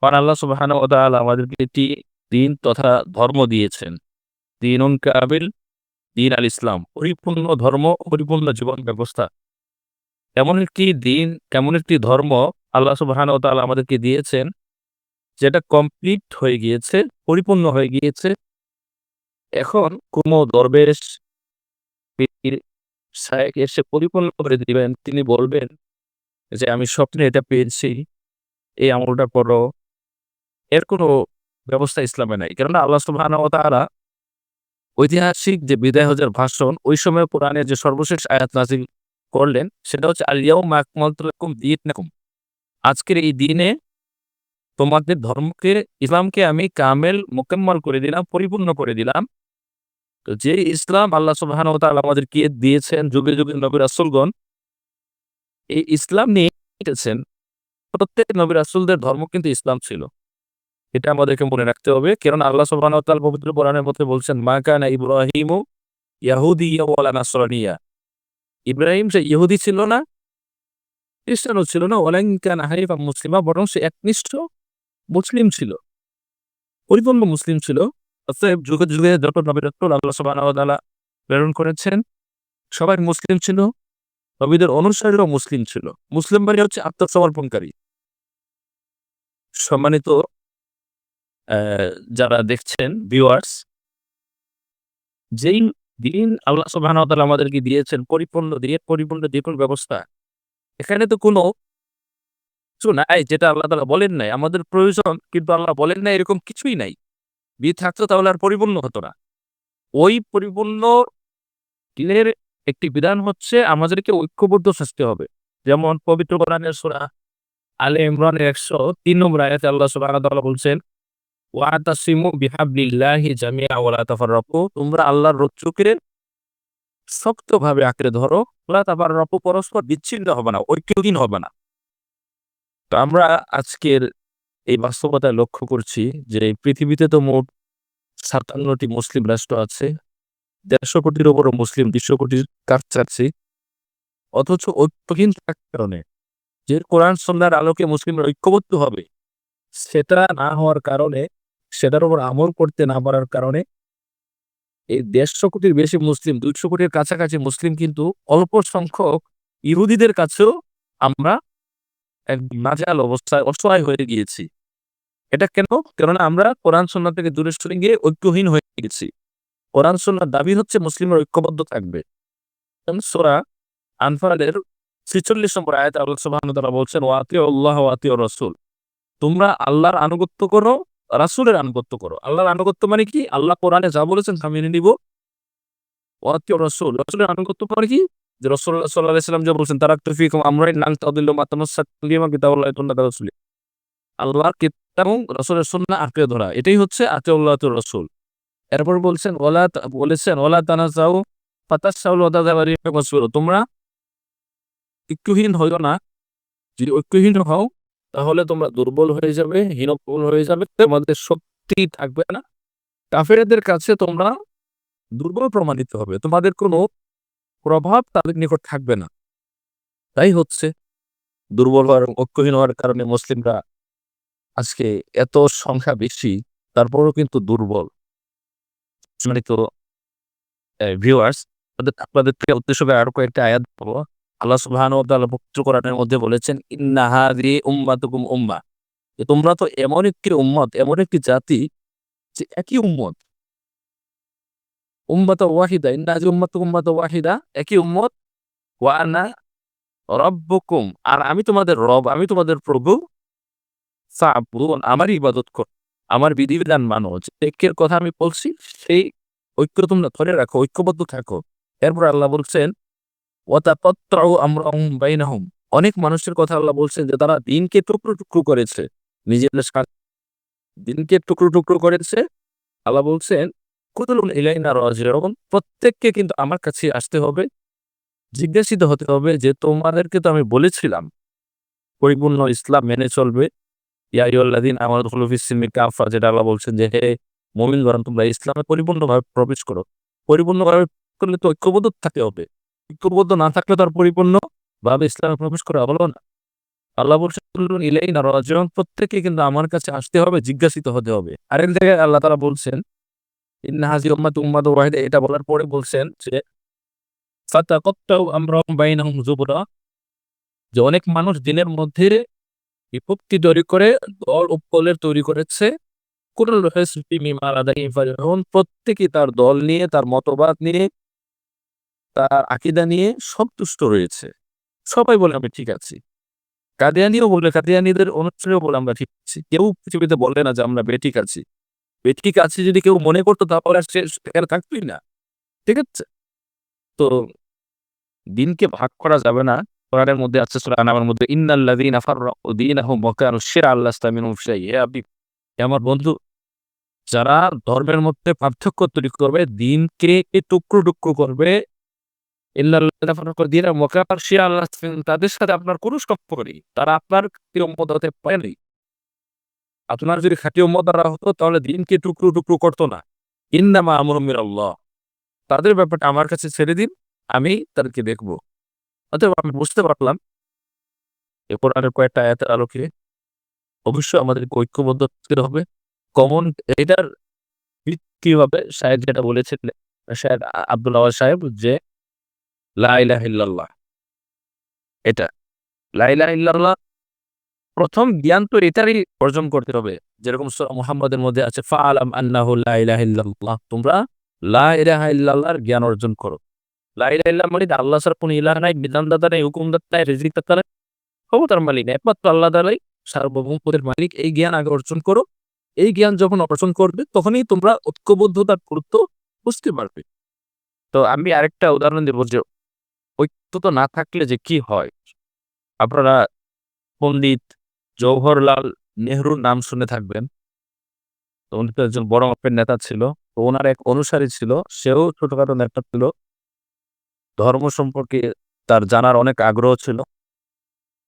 কারণ আল্লাহ সুবহানাহু ওয়া তাআলা আমাদেরকে একটি দিন তথা ধর্ম দিয়েছেন। দীনুন কামিল, দিন আল ইসলাম। পরিপূর্ণ ধর্ম, পরিপূর্ণ জীবন ব্যবস্থা। এমন একটি দিন, এমন একটি ধর্ম আল্লাহ সুবহানাহু ওয়া তাআলা আমাদেরকে দিয়েছেন, যেটা কমপ্লিট হয়ে গিয়েছে, পরিপূর্ণ হয়ে গিয়েছে। এখন কোন দরবেশ, শায়েখ এসে পরিপূর্ণ করে দিবেন। তিনি বলবেন যে, "আমি স্বপ্নে এটা পেয়েছি, এই আমলটা করো।" এর কোনো ব্যবস্থা ইসলামে নাই। কেননা আল্লাহ তাআলা ঐতিহাসিক যে বিদায় হজের ভাষণ, ওই সময় কোরআনের যে সর্বশেষ আয়াত নাযিল করলেন, সেটা হচ্ছে, "আল ইয়াউমা আকমালতু লাকুম দীনাকুম।" আজকের এই দিনে তোমাদের ধর্মকে, ইসলামকে আমি কামেল, মোকাম্মল করে দিলাম, পরিপূর্ণ করে দিলাম। তো যে ইসলাম আল্লাহ ওয়া তাআলা আমাদেরকে দিয়েছেন, যুগে, যুগে নবী রাসূলগণ এই ইসলাম নিয়ে। প্রত্যেক নবী রাসূলদের ধর্ম কিন্তু ইসলাম ছিল। এটা আমাদেরকে মনে রাখতে হবে। কেননা আল্লাহ ওয়া পবিত্র কোরআনের মধ্যে বলছেন, "মা কানা ইব্রাহিমু ইয়াহুদিয়্যা ওয়ালা নাসরানিয়্যা।" ইব্রাহিম সে ইহুদি ছিল না, খ্রিস্টানও ছিল না, ওয়ালাকিন কানা হানিফাম মুসলিমা বরং সে একনিষ্ঠ মুসলিম ছিল। পরিপূর্ণ মুসলিম ছিল। অতএব যুগে, যুগে যত নবী আল্লাহ সুবহানাহু প্রেরণ করেছেন, সবাই মুসলিম ছিল। নবীদের অনুসারীরাও মুসলিম ছিল। মুসলিম মানে হচ্ছে আত্মসমর্পণকারী। সম্মানিত যারা দেখছেন ভিউয়ার্স যেই দিন আল্লাহ তাআলা আমাদেরকে দিয়েছেন পরিপূর্ণ দিনের পরিপূর্ণ জীবন ব্যবস্থা। এখানে তো কোনো কিছু নাই যেটা আল্লাহ তাআলা বলেন নাই। আমাদের প্রয়োজন কিন্তু আল্লাহ বলেন নাই এরকম কিছুই নাই। যদি থাকতো তাহলে আর পরিপূর্ণ হতো না। ওই পরিপূর্ণ দিনের একটি বিধান হচ্ছে আমাদেরকে ঐক্যবদ্ধ থাকতে হবে। যেমন পবিত্র কোরআনের সূরা আলে ইমরানের ১০৩ নম্বর আয়াতে আল্লাহ ওয়া বলছেন, "ওয়াতাসিমু তাফাররাকু।" তোমরা আল্লাহর রজ্জুকে শক্তভাবে আঁকড়ে ধরো। ওয়া তাফাররাকু পরস্পর বিচ্ছিন্ন হবে না, ঐক্যহীন হবে না। তো আমরা আজকের এই বাস্তবতায় লক্ষ্য করছি যে পৃথিবীতে তো মোট সাতান্নটি মুসলিম রাষ্ট্র আছে। ১৫০ কোটির উপরও মুসলিম ২০০ কোটির কাজ চাচ্ছি অথচ ঐক্যহীন থাকার কারণে যে কোরআন সুন্নাহর আলোকে মুসলিমরা ঐক্যবদ্ধ হবে, সেটা না হওয়ার কারণে, সেটার উপর আমল করতে না পারার কারণে এই ১৫০ কোটির বেশি মুসলিম, ২০০ কোটির কাছাকাছি মুসলিম কিন্তু অল্প সংখ্যক ইহুদিদের কাছেও আমরা এক নাজেহাল অবস্থায় অসহায় হয়ে গিয়েছি। এটা কেন? কেননা আমরা কোরআন সুন্নাহ থেকে দূরে সরে গিয়ে ঐক্যহীন হয়ে গেছি। কোরআন সুন্নাহর দাবি হচ্ছে মুসলিমরা ঐক্যবদ্ধ থাকবে। সোরা আনফালের ৪৬ নম্বর আয়াতে আল্লাহ তাআলা বলছেন, ওয়াতি আল্লাহ ওয়াতি রাসূল।" তোমরা আল্লাহর আনুগত্য করো, রাসূলের আনুগত্য করো। আল্লাহর আনুগত্য মানে কি? আল্লাহ কোরআনে যা বলেছেন তা মেনে নিব। ওয়া আতিউর রাসূল। আনুগত্য মানে কি? যে রাসূলুল্লাহ সাল্লাল্লাহু আলাইহি যা বলছেন, "তারাকতু ফীকুম আমরাইন লান তাদিল্লু মা তামাসসাকতুম বিহিমা কিতাবুল্লাহি সুন্নাতি রাসূলি।" আল্লাহর কিতাব রাসূলের সুন্নাহ আঁকড়ে ধরা। এটাই হচ্ছে আতিউল্লাহ আতিউর রাসূল। এরপর বলছেন, ওলা বলেছেন, ওলা তানাযাউ ফাতাশাউল ওয়া তাযাবা রিহুকুম ওয়াসবিরু।" তোমরা ঐক্যহীন হইও না। যদি ঐক্যহীন হও তাহলে তোমরা দুর্বল হয়ে যাবে, হীনপ্রবল হয়ে যাবে। তোমাদের শক্তি থাকবে না। কাফেরদের কাছে তোমরা দুর্বল প্রমাণিত হবে। তোমাদের কোনো প্রভাব তাদের নিকট থাকবে না। তাই হচ্ছে দুর্বল হওয়ার, ঐক্যহীন হওয়ার কারণে মুসলিমরা আজকে এত সংখ্যা বেশি, তারপরেও কিন্তু দুর্বল। সম্মানিত ভিউয়ার্স আপনাদের প্রিয় উদ্দেশ্য আরও কয়েকটা আয়াত বলব। আল্লাহ তাআলা পবিত্র কোরআনের মধ্যে বলেছেন, "ইন্না হাযিহি উম্মাতুকুম উম্মাহ।" যে তোমরা তো এমন একটি উম্মত, এমন একটি জাতি যে একই উম্মত। উম্মাতাও ওয়াহিদা, ইন্না হাযিহি উম্মাতুকুম উম্মাতাও ওয়াহিদা, একই উম্মত। ওয়া আনা রাব্বুকুম, আর আমি তোমাদের রব, আমি তোমাদের প্রভু। ফা'বুদুন, আমারই ইবাদত কর আমার বিধিবিধান মানো। যে ঐক্যের কথা আমি বলছি, সেই ঐক্য তোমরা ধরে রাখো, ঐক্যবদ্ধ থাকো। এরপর আল্লাহ বলছেন, "ওয়া আমরাহুম বাইনাহুম।" অনেক মানুষের কথা আল্লাহ বলছেন যে তারা দিনকে টুকরো, টুকরো করেছে। নিজেদের দিনকে টুকরো, টুকরো করেছে। আল্লাহ বলছেন, "কুল্লুন ইলাইনা রাজিউন।" প্রত্যেককে কিন্তু আমার কাছে আসতে হবে। জিজ্ঞাসিত হতে হবে যে, "তোমাদেরকে তো আমি বলেছিলাম, পরিপূর্ণ ইসলাম মেনে চলবে। ইয়া আইয়ুহাল্লাযীনা আমানু উদখুলু ফিস-সিলমি কাফা" যেটা আল্লাহ বলছেন যে, "হে মুমিনগণ তোমরা ইসলামে পরিপূর্ণভাবে প্রবেশ করো।" পরিপূর্ণভাবে করলে তো ঐক্যবদ্ধ থাকতে হবে। ঐক্যবদ্ধ না থাকলে তো আর পরিপূর্ণভাবে ইসলামে প্রবেশ করা হলো না। আল্লাহ বলছেন, কুল্লুন ইলাইনা রাজিউন প্রত্যেকে কিন্তু আমার কাছে আসতে হবে, জিজ্ঞাসিত হতে হবে আরেক জায়গায় আল্লাহ তাআলা বলছেন, ইন্না হাযিহি উম্মাতু উম্মাতুন ওয়াহিদা এটা বলার পরে বলছেন যে, ফাতাকাত্তাউ আমরাহুম বাইনাহুম যুবরা যে অনেক মানুষ দিনের মধ্যে বিপত্তি তৈরি করে, দল উপকলের তৈরি করেছে ফারিহুন, প্রত্যেকেই তার দল নিয়ে, তার মতবাদ নিয়ে তার আকিদা নিয়ে সন্তুষ্ট রয়েছে। সবাই বলে, আমি ঠিক আছি। কাদিয়ানীও বলে, কাদিয়ানীদের অনুসারীও বলে, আমরা ঠিক আছি। কেউ পৃথিবীতে বলে না যে, আমরা বেঠিক আছি। বেঠিক আছি যদি কেউ মনে করতো, তাহলে সে সেখানে থাকতোই না। ঠিক আছে? তো দিনকে ভাগ করা যাবে না। কোরআনের মধ্যে আছে সূরা আনামের মধ্যে, ইন্নাল্লাযীনা ফাররাকু দীনাহুম ওয়া কানু শিরআন লাস্তা মিনহুম শাই হে আপনি আমার বন্ধু, যারা ধর্মের মধ্যে পার্থক্য তৈরি করবে, দিনকে টুকরো টুকরো করবে তাদের সাথে আপনার কোনো সম্পর্ক নেই, তারা আপনার খাঁটি হতে পারেনি আপনার যদি খাঁটি উম্মত হতো, তাহলে দিনকে টুকরো টুকরো করতো না। ইন্নামা আমরুম মিনাল্লাহ। তাদের ব্যাপারটা আমার কাছে ছেড়ে দিন, আমি তাদেরকে দেখব। অতএব আমি বুঝতে পারলাম এ কোরআনের কয়েকটা আয়াতের আলোকে অবশ্যই আমাদেরকে ঐক্যবদ্ধ হবে। কমন এটার কি হবে সাহেব যেটা বলেছেন সাহেব আব্দুল আওয়াজ সাহেব যে লা ইলাহা ইল্লাল্লাহ। এটা। লা ইলাহা ইল্লাল্লাহ প্রথম জ্ঞান তো এটারই অর্জন করতে হবে। যেরকম মুহাম্মাদের মধ্যে আছে লা ইলাহা ইল্লাল্লাহ। তোমরা জ্ঞান অর্জন করো। মানে আল্লাহ কোনো ইলাহ নাই, বিধানদাতা নাই নাই নাই, ক্ষমতার মালিক নাই, একমাত্র আল্লাহ তাআলাই সার্বভৌম পদের মালিক। এই জ্ঞান আগে অর্জন করো। এই জ্ঞান যখন অর্জন করবে, তখনই তোমরা ঐক্যবদ্ধতার গুরুত্ব বুঝতে পারবে। তো আমি আরেকটা উদাহরণ দেব যে ঐক্য তো না থাকলে যে কি হয়? আপনারা পণ্ডিত জওহরলাল নেহরুর নাম শুনে থাকবেন। তো উনি তো একজন বড় মাপের নেতা ছিল। তো ওনার এক অনুসারী ছিল। সেও ছোটখাটো নেতা ছিল। ধর্ম সম্পর্কে তার জানার অনেক আগ্রহ ছিল।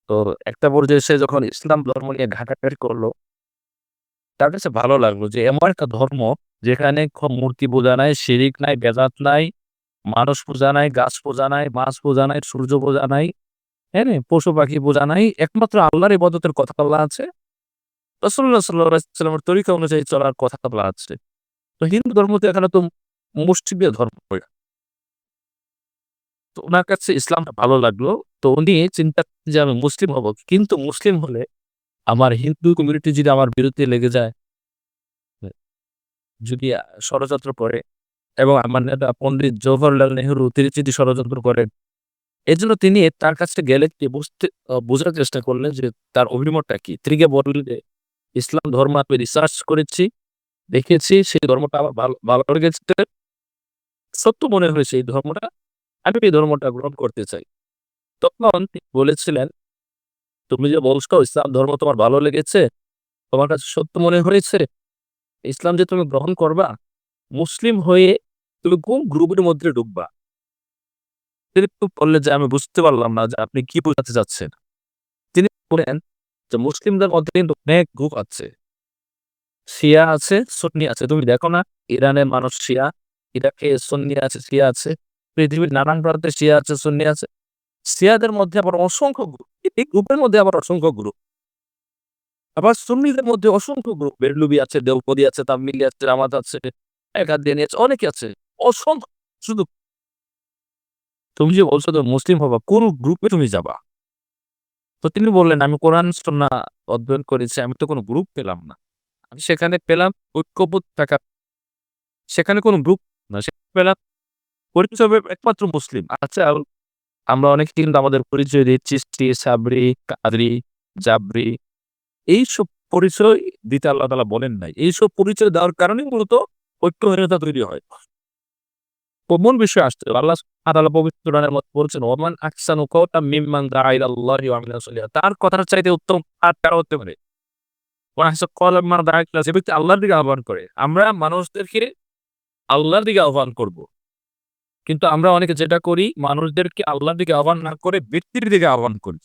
তো একটা পর্যায়ে সে যখন ইসলাম ধর্ম নিয়ে ঘাটাঘাটি করল, তার কাছে ভালো লাগল যে এমন একটা ধর্ম যেখানে মূর্তি পূজা নাই, শিরিক নাই, বেদাত নাই মানুষ পূজা নাই, গাছ পূজা নাই, মাছ পূজা নাই, সূর্য পূজা নাই হ্যাঁ পশু পাখি পূজা নাই, একমাত্র আল্লাহর ইবাদতের কথা বলা আছে। রসুল্লাহ সাল্লামের তরিকা অনুযায়ী চলার কথা বলা আছে। তো হিন্দু ধর্ম তো এখানে তো মুসলিমের ধর্ম। তো ওনার কাছে ইসলামটা ভালো লাগল। তো উনি চিন্তা যে আমি মুসলিম হব। কিন্তু মুসলিম হলে আমার হিন্দু কমিউনিটি যদি আমার বিরুদ্ধে লেগে যায়, যদি ষড়যন্ত্র করে এবং আমার নেতা পণ্ডিত জওহরলাল নেহরু যদি ষড়যন্ত্র করেন। এই জন্য তিনি তার কাছে গেলে বুঝতে বোঝার চেষ্টা করলেন যে তার অভিমতটা কি। তিনি বললেন ইসলাম ধর্ম আমি রিসার্চ করেছি, দেখেছি, সেই ধর্মটা আমার ভালো ভালো লেগেছে। সত্য মনে হয়েছে এই ধর্মটা, আমি এই ধর্মটা গ্রহণ করতে চাই। তখন তিনি বলেছিলেন, তুমি যে বলছো ইসলাম ধর্ম তোমার ভালো লেগেছে, তোমার কাছে সত্য মনে হয়েছে, ইসলাম যে তুমি গ্রহণ করবা, মুসলিম হয়ে তুমি কোন গ্রুপের মধ্যে ঢুকবা? তিনি বললেন যে, আমি বুঝতে পারলাম না যে আপনি কি বোঝাতে চাচ্ছেন। তিনি বলেন যে, মুসলিমদের মধ্যে কিন্তু অনেক গ্রুপ আছে। শিয়া আছে, সুন্নি আছে। তুমি দেখো না, ইরানের মানুষ শিয়া, ইরাকে সুন্নি আছে, শিয়া আছে। পৃথিবীর নানান প্রান্তে শিয়া আছে, সুন্নি আছে। শিয়াদের মধ্যে আবার অসংখ্য গ্রুপ এই গ্রুপের মধ্যে আবার অসংখ্য গ্রুপ আবার সুন্নিদের মধ্যে অসংখ্য গ্রুপ বেরলুবি আছে দেওপদি আছে, তামিলি আছে, রামাত আছে, একাদিয়ানি আছে, অনেকে আছে। অসংখ্য তুমি যে বলছো তো মুসলিম হবা, কোন গ্রুপে তুমি যাবা? তো তিনি বললেন, আমি কোরআন সন্না অধ্যয়ন করেছি, আমি তো কোনো গ্রুপ পেলাম না। আমি সেখানে পেলাম ঐক্যবোধ থাকা। সেখানে কোনো গ্রুপ না সেখানে পেলাম পরিচয় একমাত্র মুসলিম। আচ্ছা আমরা অনেক কিন্তু আমাদের পরিচয় দিই চিস্তি সাবরি কাদরি, জাবরি। এইসব পরিচয় দিতে আল্লাহ তালা বলেন নাই। এইসব পরিচয় দেওয়ার কারণে মূলত ঐক্যহীনতা তৈরি হয়। কোমল বিষয় আসছে আল্লাহ আদালত পবিত্র কোরআনের মধ্যে বলছেন, ওমান আকসানু কওতা মিম্মান দাআ ইলাল্লাহি ওয়া আমিলা সলিহা। তার কথার চাইতে উত্তম আর কারও হতে পারে। ওয়া হাসা কওলা মান দাআ ইলা যে ব্যক্তি আল্লাহর দিকে আহ্বান করে, আমরা মানুষদেরকে আল্লাহর দিকে আহ্বান করব। কিন্তু আমরা অনেকে যেটা করি, মানুষদেরকে আল্লাহর দিকে আহ্বান না করে ব্যক্তির দিকে আহ্বান করি।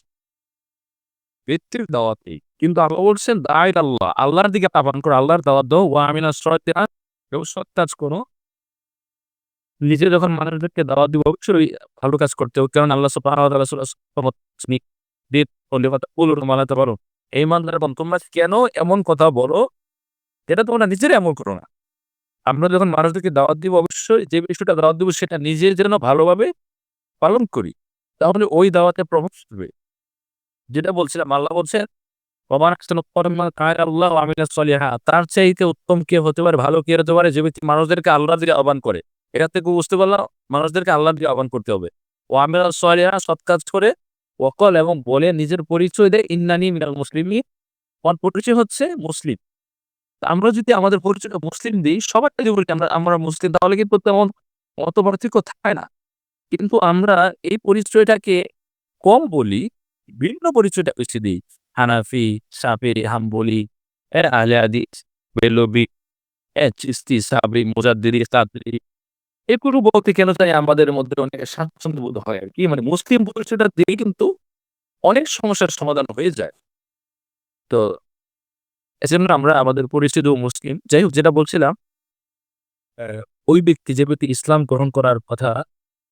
ব্যক্তির দাওয়াতে। কিন্তু আল্লাহ বলছেন দায় আল্লাহ আল্লাহর দিকে আহ্বান করো, আল্লাহর দাওয়াত দাও। ওয়া আমিনা সত্যা সৎ কাজ করো। নিজে যখন মানুষদেরকে দাওয়াত দিব, অবশ্যই ভালো কাজ করতে হবে। কারণ আল্লাহ মানাতে পারো এই ইমানদার বল তোমরা কেন এমন কথা বলো যেটা তোমরা নিজেরাই এমন করো না? আমরা যখন মানুষদেরকে দাওয়াত দিব, অবশ্যই যে বিষয়টা দাওয়াত দিব, সেটা নিজে যেন ভালোভাবে পালন করি, তাহলে ওই দাওয়াতে প্রভাব পড়বে যেটা বলছিলাম, আল্লাহ বলছেন তার চাইতে উত্তম কে হতে পারে, ভালো কে হতে পারে, যে ব্যক্তি মানুষদেরকে আল্লাহ দিকে আহ্বান করে। এটা থেকে বুঝতে পারলাম মানুষদেরকে আল্লাহর দিকে আহ্বান করতে হবে। ও আমিলা সলিহা, সৎ কাজ করে ওকল এবং বলে নিজের পরিচয় দেয়, ইন্নানি মিনাল মুসলিমি আমার পরিচয় হচ্ছে মুসলিম। আমরা যদি আমাদের পরিচয়টা মুসলিম দিই সবার যদি বলি আমরা আমরা মুসলিম, তাহলে কিন্তু তেমন অত পার্থক্য থাকে না। কিন্তু আমরা এই পরিচয়টাকে কম বলি, ভিন্ন পরিচয়টা বেশি দিই। হানাফি সাপেরি হাম্বলি, এ আলে আদিস বেলবি, এ চিস্তি সাবরি মুজাদ্দিরি সাদরি এগুলো বলতে কেন চাই আমাদের মধ্যে অনেক স্বাচ্ছন্দ্য বোধ হয় আর কি? মানে মুসলিম পরিচয়টা দিয়ে কিন্তু অনেক সমস্যার সমাধান হয়ে যায়। তো এজন্য আমরা আমাদের পরিচিত মুসলিম, যাই হোক যেটা বলছিলাম ওই ব্যক্তি যে ব্যক্তি ইসলাম গ্রহণ করার কথা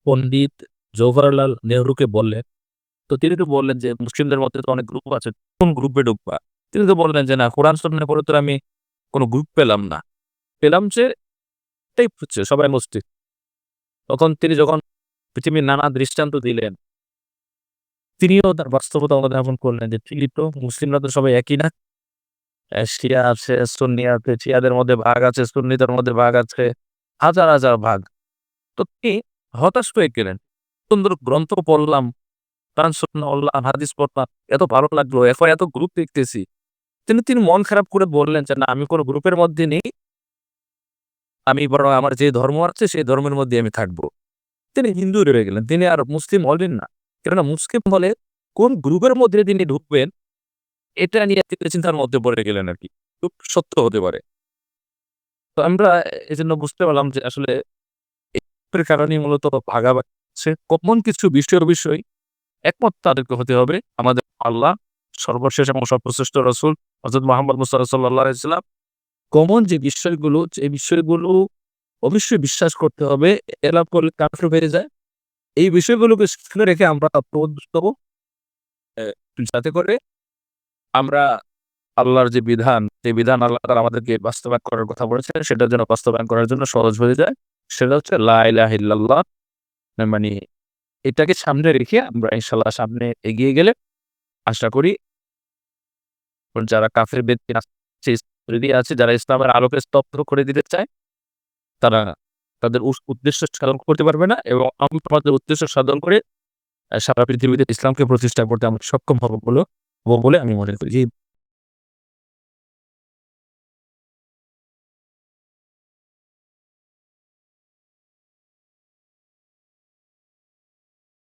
পণ্ডিত জওহরলাল নেহরুকে বললেন, তো তিনি তো বললেন যে মুসলিমদের মধ্যে তো অনেক গ্রুপ আছে, কোন গ্রুপে ঢুকবা? তিনি তো বললেন যে না, কোরআন সন্ন্যায় পরে তো আমি কোনো গ্রুপ পেলাম না। পেলাম যে টাইপ হচ্ছে সবাই মুসলিম। তখন তিনি যখন পৃথিবীর নানা দৃষ্টান্ত দিলেন, তিনিও তার বাস্তবতা অনুধাবন করলেন যে ঠিকই তো মুসলিমরা তো সবাই একই না। শিয়া আছে, সুন্নি আছে, শিয়াদের মধ্যে ভাগ আছে, সুন্নিদের মধ্যে ভাগ আছে, হাজার হাজার ভাগ। তো তিনি হতাশ হয়ে গেলেন। সুন্দর গ্রন্থ পড়লাম হাদিস পড়লাম, এত ভালো লাগল এখন এত গ্রুপ দেখতেছি। তিনি তিনি মন খারাপ করে বললেন যে, না, আমি কোনো গ্রুপের মধ্যে নেই আমি বরং আমার যে ধর্ম আছে, সেই ধর্মের মধ্যে আমি থাকব। তিনি হিন্দু রয়ে গেলেন। তিনি আর মুসলিম হলেন না। কেননা মুসলিম হলে কোন গ্রুপের মধ্যে তিনি ঢুকবেন, এটা নিয়ে তিনি চিন্তার মধ্যে পড়ে গেলেন আর কি। খুব সত্য হতে পারে। তো আমরা এই জন্য বুঝতে পারলাম যে আসলে কারণে মূলত ভাগাভাগি সে কমন কিছু বিষয়ের বিষয় একমত তাদেরকে হতে হবে। আমাদের আল্লাহ, সর্বশেষ এবং সর্বশ্রেষ্ঠ রসুল হজরত মোহাম্মদ মুস্তাফা সাল্লাহ ইসলাম কমন যে বিষয়গুলো যে বিষয়গুলো অবশ্যই বিশ্বাস করতে হবে এলাপ করলে কাফের হয়ে যায়। এই বিষয়গুলোকে সামনে রেখে আমরা হব যাতে করে আমরা আল্লাহর যে বিধান যে বিধান আল্লাহ তাআলা আমাদেরকে বাস্তবায়ন করার কথা বলেছেন, সেটার জন্য বাস্তবায়ন করার জন্য সহজ হয়ে যায়। সেটা হচ্ছে লা ইলাহা মানে এটাকে সামনে রেখে আমরা ইনশাল্লাহ সামনে এগিয়ে গেলে আশা করি যারা কাফের আছে রেডি আছে, যারা ইসলামের আলোকে স্তব্ধ করে দিতে চায়, তারা তাদের উদ্দেশ্য সাধন করতে পারবে না এবং আমি তোমাদের উদ্দেশ্য সাধন করে সারা পৃথিবীতে ইসলামকে প্রতিষ্ঠা করতে আমরা সক্ষম হব বলে বলে আমি মনে করি।